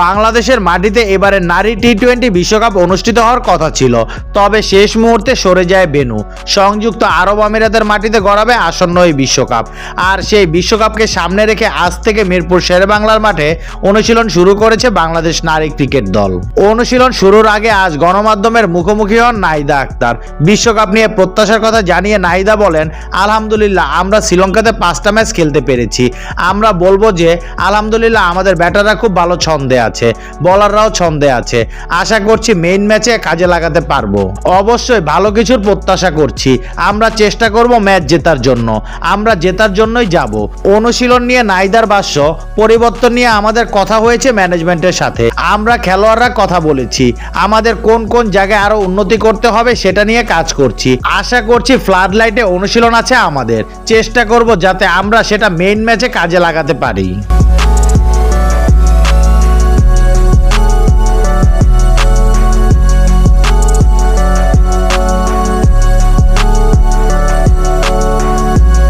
বাংলাদেশের মাটিতে এবারে নারী টি টোয়েন্টি বিশ্বকাপ অনুষ্ঠিত হওয়ার কথা ছিল। তবে শেষ মুহূর্তে সরে যায় বেনু। সংযুক্ত আরব আমিরাতের মাটিতে গড়াবে আসন্ন এই বিশ্বকাপ। আর সেই বিশ্বকাপকে সামনে রেখে আজ থেকে মিরপুর শেরেবাংলার মাঠে অনুশীলন শুরু করেছে বাংলাদেশ নারী ক্রিকেট দল। অনুশীলন শুরুর আগে আজ গণমাধ্যমের মুখোমুখি হন নাহিদা আক্তার। বিশ্বকাপ নিয়ে প্রত্যাশার কথা জানিয়ে নাহিদা বলেন, আলহামদুলিল্লাহ, আমরা শ্রীলঙ্কাতে পাঁচটা ম্যাচ খেলতে পেরেছি। আমরা বলব যে, আলহামদুলিল্লাহ, আমাদের ব্যাটাররা খুব ভালো ছন্দে আছে বলাররাও ছন্দে আছে। আশা করছি মেইন ম্যাচে কাজে লাগাতে পারব। অবশ্যই ভালো কিছুর প্রত্যাশা করছি। আমরা চেষ্টা করব ম্যাচ জেতার জন্য। আমরা জেতার জন্যই যাব। অনুশীলন নিয়ে নাইদার ভাষ্য পরিবর্তন নিয়ে আমাদের কথা হয়েছে ম্যানেজমেন্টের সাথে। আমরা খেলোয়াড়রা কথা বলেছি। আমাদের কোন কোন জায়গায় আরও উন্নতি করতে হবে সেটা নিয়ে কাজ করছি। আশা করছি ফ্লাড লাইটে অনুশীলন আছে আমাদের। চেষ্টা করব যাতে আমরা সেটা মেইন ম্যাচে কাজে লাগাতে পারি।